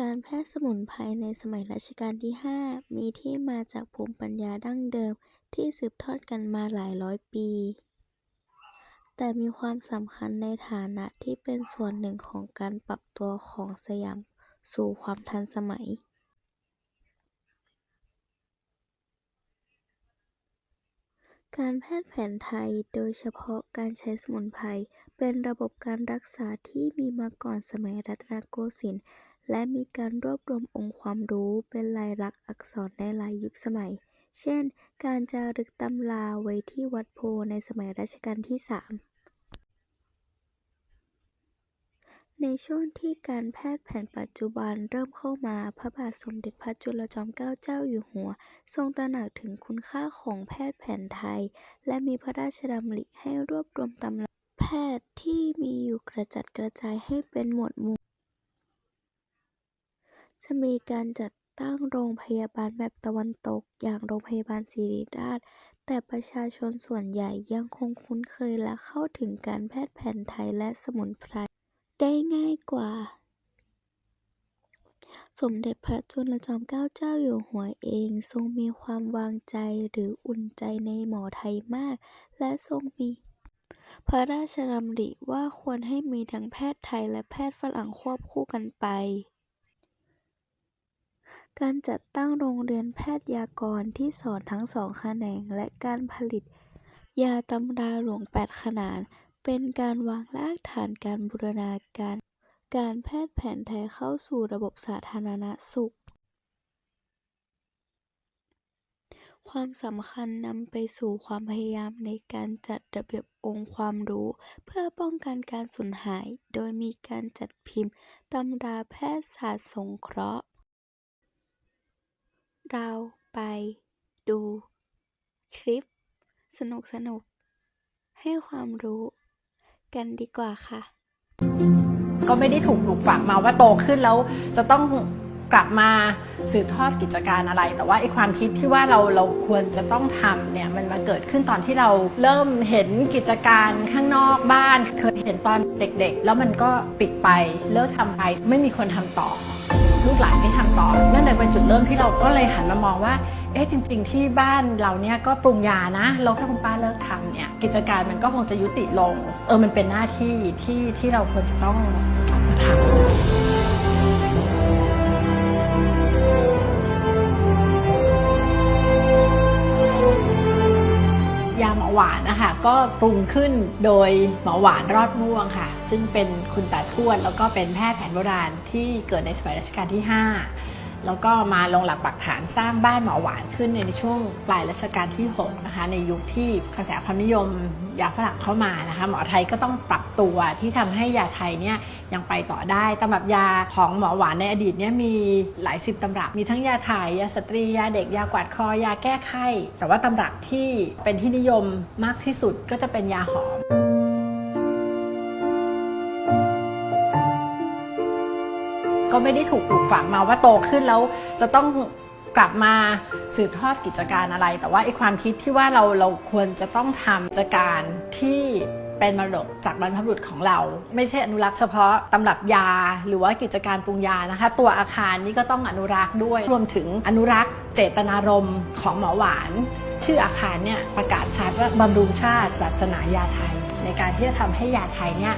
การแพทย์สมุนไพรในสมัยรัชกาลที่ 5 มีที่มาจากภูมิปัญญาดั้งเดิมที่สืบทอดกันมาหลายร้อยปี แต่มีความสำคัญในฐานะที่เป็นส่วนหนึ่งของการปรับตัวของสยามสู่ความทันสมัย การแพทย์แผนไทยโดยเฉพาะการใช้สมุนไพรเป็นระบบการรักษาที่มีมาก่อนสมัยรัตนโกสินทร์ และมีการรวบรวมองค์ความรู้เป็นลายลักษณ์อักษรในหลายยุคสมัย เช่น การจารึกตำราไว้ที่วัดโพในสมัยรัชกาลที่ 3 ในช่วงที่การแพทย์แผนปัจจุบันเริ่มเข้ามาพระบาทสมเด็จพระจุลจอมเกล้าเจ้าอยู่หัว ทรงตระหนักถึงคุณค่าของแพทย์แผนไทย และมีพระราชดำริให้รวบรวมตำราแพทย์ที่มีอยู่กระจัดกระจายให้เป็นหมวดหมู่ จะมีการจัดตั้งโรงพยาบาลแบบตะวันตกอย่างโรงพยาบาลศิริราช แต่ประชาชนส่วนใหญ่ยังคงคุ้นเคยและเข้าถึงการแพทย์แผนไทยและสมุนไพรได้ง่ายกว่า สมเด็จพระจุลจอมเกล้าเจ้าอยู่หัวเองทรงมีความวางใจหรืออุ่นใจในหมอไทยมาก และทรงมีพระราชดำริว่าควรให้มีทั้งแพทย์ไทยและแพทย์ฝรั่งควบคู่กันไป การจัดตั้งโรงเรียนแพทยากรที่สอนทั้งสองแขนง และการผลิตยาตำราหลวงแปดขนาน เป็นการวางรากฐานการบูรณาการการแพทย์แผนไทยเข้าสู่ระบบสาธารณสุข ความสำคัญนำไปสู่ความพยายามในการจัดระเบียบองค์ความรู้ เพื่อป้องกันการสูญหาย โดยมีการจัดพิมพ์ตำราแพทยศาสตร์สงเคราะห์ เราไปดูคลิป สนุกๆให้ความรู้กันดีกว่าค่ะ ก็ไม่ได้ถูกปลูกฝังมาว่าโตขึ้นแล้วจะต้องกลับมาสืบทอดกิจการอะไร แต่ว่าไอ้ความคิดที่ว่าเราเราควรจะต้องทำเนี่ยมันมาเกิดขึ้นตอนที่เราเริ่มเห็นกิจการข้างนอกบ้าน เคยเห็นตอนเด็กๆ แล้วมันก็ปิดไปเลิกทำไปไม่มีคนทำต่อ ลูกหลานไม่ทำต่อนั่นเลยเป็นจุดเริ่มที่เราก็เลยหันมามองว่า เอ๊ะจริง ๆ ที่บ้านเราเนี่ยก็ปรุงยานะแล้วถ้าคุณป้าเลิกทำเนี่ยกิจการมันก็คงจะยุติลง เออมันเป็นหน้าที่ที่ที่เราควรจะต้องกลับมาทำานนะคะก็ปรุงขึ้นโดยหมอหวานรอดม่วงค่ะ ซึ่งเป็นคุณตาทวดแล้วก็เป็นแพทย์แผนโบราณที่เกิดในสมัยรัชกาลที่ 5 แล้วก็มาลงหลักปักฐานสร้างบ้านหมอหวานขึ้นในช่วงปลายรัชกาลที่6นะคะในยุคที่กระแสความนิยมยาฝรั่งเข้ามานะคะหมอไทยก็ต้องปรับตัวที่ทำให้ยาไทยเนี่ยยังไปต่อได้ตำรับยาของหมอหวานในอดีตเนี่ยมีหลายสิบตำรับ มีทั้งยาถ่ายยาสตรียาเด็กยากวาดคอยาแก้ไข้ แต่ว่าตำรับที่เป็นที่นิยมมากที่สุดก็จะเป็นยาหอม ก็ไม่ได้ถูกปลูกฝังมาว่าโตขึ้นแล้วจะต้องกลับมาสืบทอดกิจการอะไร แต่ว่าไอ้ความคิดที่ว่าเราเราควรจะต้องทำกิจการที่เป็นมรดกจากบรรพบุรุษของเรา ไม่ใช่อนุรักษ์เฉพาะตำรับยา หรือว่ากิจการปรุงยานะคะ ตัวอาคารนี่ก็ต้องอนุรักษ์ด้วย รวมถึงอนุรักษ์เจตนารมณ์ของหมอหวาน ชื่ออาคารเนี่ยประกาศชัดว่าบำรุงชาติศาสนายาไทย ในการที่จะทำให้ยาไทยเนี่ย